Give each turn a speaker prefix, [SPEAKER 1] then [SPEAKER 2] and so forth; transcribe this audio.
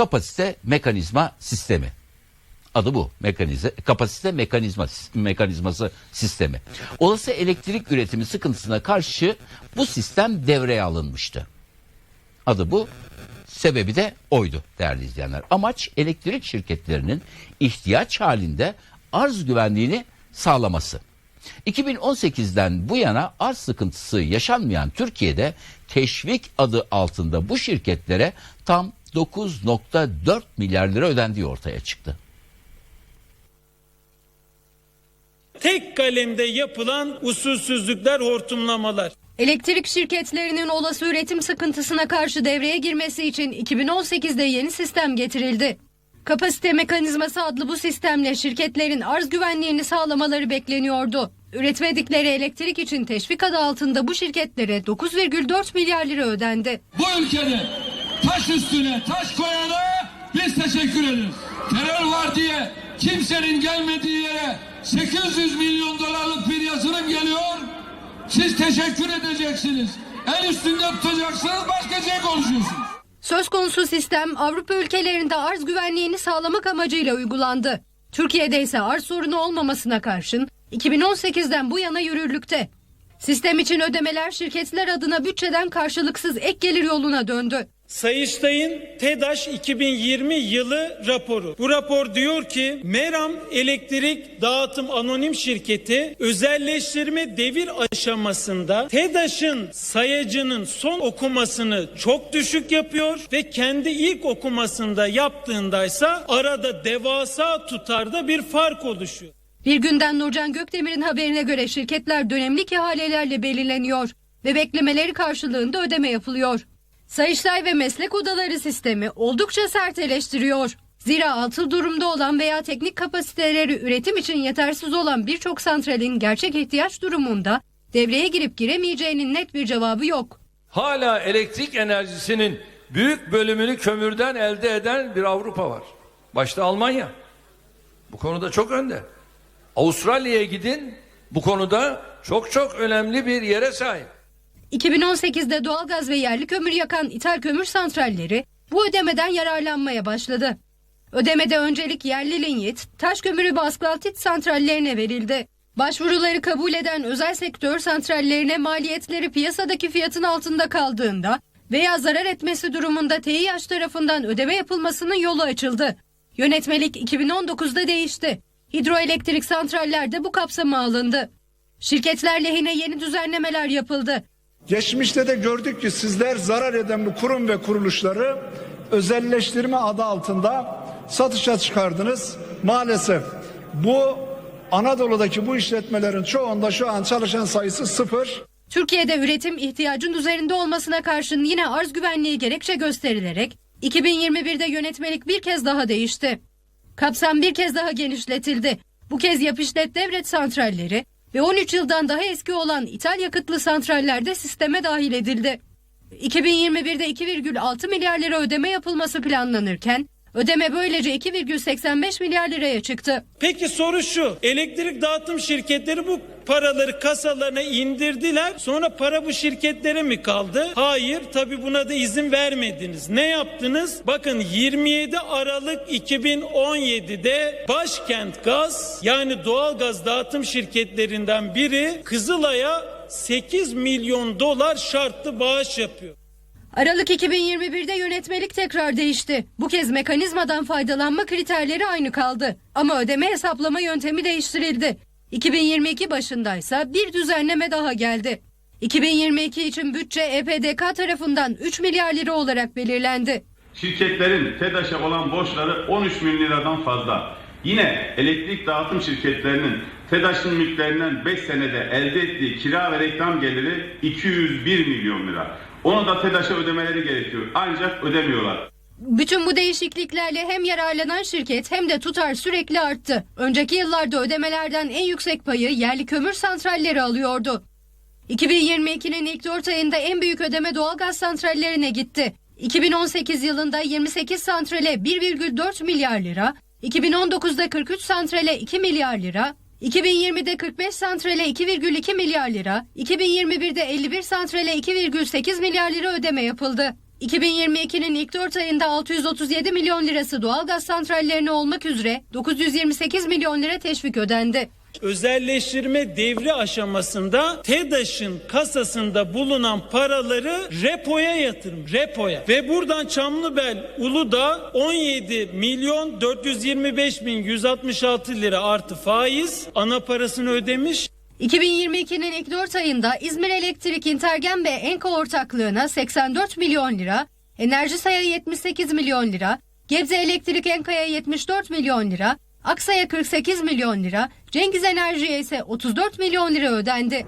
[SPEAKER 1] kapasite mekanizma sistemi. Adı bu. Mekanize, kapasite mekanizma mekanizması sistemi. Olası elektrik üretimi sıkıntısına karşı bu sistem devreye alınmıştı. Adı bu. Sebebi de oydu değerli izleyenler. Amaç elektrik şirketlerinin ihtiyaç halinde arz güvenliğini sağlaması. 2018'den bu yana arz sıkıntısı yaşanmayan Türkiye'de teşvik adı altında bu şirketlere tam 9.4 milyar lira ödendiği ortaya çıktı.
[SPEAKER 2] tek kalemde yapılan usulsüzlükler, hortumlamalar.
[SPEAKER 3] Elektrik şirketlerinin olası üretim sıkıntısına karşı devreye girmesi için 2018'de yeni sistem getirildi. Kapasite mekanizması adlı bu sistemle şirketlerin arz güvenliğini sağlamaları bekleniyordu. Üretmedikleri elektrik için teşvik adı altında bu şirketlere 9,4 milyar lira ödendi.
[SPEAKER 4] bu ülkede taş üstüne taş koyana biz teşekkür ederiz. Terör var diye kimsenin gelmediği yere 800 milyon dolarlık bir yatırım geliyor. Siz teşekkür edeceksiniz. El üstünde tutacaksınız başka şey konuşuyorsunuz.
[SPEAKER 3] Söz konusu sistem Avrupa ülkelerinde arz güvenliğini sağlamak amacıyla uygulandı. Türkiye'de ise arz sorunu olmamasına karşın 2018'den bu yana yürürlükte. Sistem için ödemeler şirketler adına bütçeden karşılıksız ek gelir yoluna döndü.
[SPEAKER 2] Sayıştay'ın TEDAŞ 2020 yılı raporu. Bu rapor diyor ki Meram Elektrik Dağıtım Anonim Şirketi özelleştirme devir aşamasında TEDAŞ'ın sayacının son okumasını çok düşük yapıyor ve kendi ilk okumasında yaptığındaysa arada devasa tutarda bir fark oluşuyor.
[SPEAKER 3] Bir günden Nurcan Gökdemir'in haberine göre şirketler dönemlik ihalelerle belirleniyor ve beklemeleri karşılığında ödeme yapılıyor. Sayıştay ve meslek odaları sistemi oldukça sert eleştiriyor. Zira atıl durumda olan veya teknik kapasiteleri üretim için yetersiz olan birçok santralin gerçek ihtiyaç durumunda devreye girip giremeyeceğinin net bir cevabı yok.
[SPEAKER 5] Hala elektrik enerjisinin büyük bölümünü kömürden elde eden bir Avrupa var. Başta Almanya. Bu konuda çok önde. Avustralya'ya gidin bu konuda çok çok önemli bir yere sahip.
[SPEAKER 3] 2018'de doğalgaz ve yerli kömür yakan ithal kömür santralleri bu ödemeden yararlanmaya başladı. Ödemede öncelik yerli linyit, taş kömürü ve asfaltit santrallerine verildi. Başvuruları kabul eden özel sektör santrallerine maliyetleri piyasadaki fiyatın altında kaldığında veya zarar etmesi durumunda TİH tarafından ödeme yapılmasının yolu açıldı. Yönetmelik 2019'da değişti. Hidroelektrik santrallerde bu kapsama alındı. Şirketler lehine yeni düzenlemeler yapıldı.
[SPEAKER 6] Geçmişte de gördük ki sizler zarar eden bu kurum ve kuruluşları özelleştirme adı altında satışa çıkardınız. Maalesef bu Anadolu'daki bu işletmelerin çoğunda şu an çalışan sayısı sıfır.
[SPEAKER 3] Türkiye'de üretim ihtiyacın üzerinde olmasına karşın yine arz güvenliği gerekçe gösterilerek 2021'de yönetmelik bir kez daha değişti. Kapsam bir kez daha genişletildi. Bu kez yap devlet santralleri ve 13 yıldan daha eski olan ithal yakıtlı santraller de sisteme dahil edildi. 2021'de 2,6 milyar lira ödeme yapılması planlanırken ödeme böylece 2,85 milyar liraya çıktı.
[SPEAKER 2] Peki soru şu. Elektrik dağıtım şirketleri bu paraları kasalarına indirdiler. Sonra para bu şirketlere mi kaldı? Hayır. Tabi buna da izin vermediniz. Ne yaptınız? Bakın 27 Aralık 2017'de Başkent Gaz yani doğal gaz dağıtım şirketlerinden biri Kızılay'a 8 milyon dolar şartlı bağış yapıyor.
[SPEAKER 3] Aralık 2021'de yönetmelik tekrar değişti. Bu kez mekanizmadan faydalanma kriterleri aynı kaldı. Ama ödeme hesaplama yöntemi değiştirildi. 2022 başındaysa bir düzenleme daha geldi. 2022 için bütçe EPDK tarafından 3 milyar lira olarak belirlendi.
[SPEAKER 7] Şirketlerin TEDAŞ'a olan borçları 13 milyon liradan fazla. Yine elektrik dağıtım şirketlerinin TEDAŞ'ın mülklerinden 5 senede elde ettiği kira ve reklam geliri 201 milyon lira. Onu da TEDAŞ'a ödemeleri gerekiyor. Ancak ödemiyorlar.
[SPEAKER 3] Bütün bu değişikliklerle hem yararlanan şirket hem de tutar sürekli arttı. Önceki yıllarda ödemelerden en yüksek payı yerli kömür santralleri alıyordu. 2022'nin ilk 4 ayında en büyük ödeme doğalgaz santrallerine gitti. 2018 yılında 28 santrale 1,4 milyar lira, 2019'da 43 santrale 2 milyar lira, 2020'de 45 santrale 2,2 milyar lira, 2021'de 51 santrale 2,8 milyar lira ödeme yapıldı. 2022'nin ilk 4 ayında 637 milyon lirası doğalgaz santrallerine olmak üzere 928 milyon lira teşvik ödendi.
[SPEAKER 2] Özelleştirme devri aşamasında TEDAŞ'ın kasasında bulunan paraları repoya yatırım. Repoya. Ve buradan Çamlıbel Uludağ 17 milyon 425 bin 166 lira artı faiz ana parasını ödemiş.
[SPEAKER 3] 2022'nin ilk 4 ayında İzmir Elektrik Intergen ve Enka ortaklığına 84 milyon lira, Enerji Say'a 78 milyon lira, Gebze Elektrik Enka'ya 74 milyon lira, Aksa'ya 48 milyon lira, Cengiz Enerji'ye ise 34 milyon lira ödendi.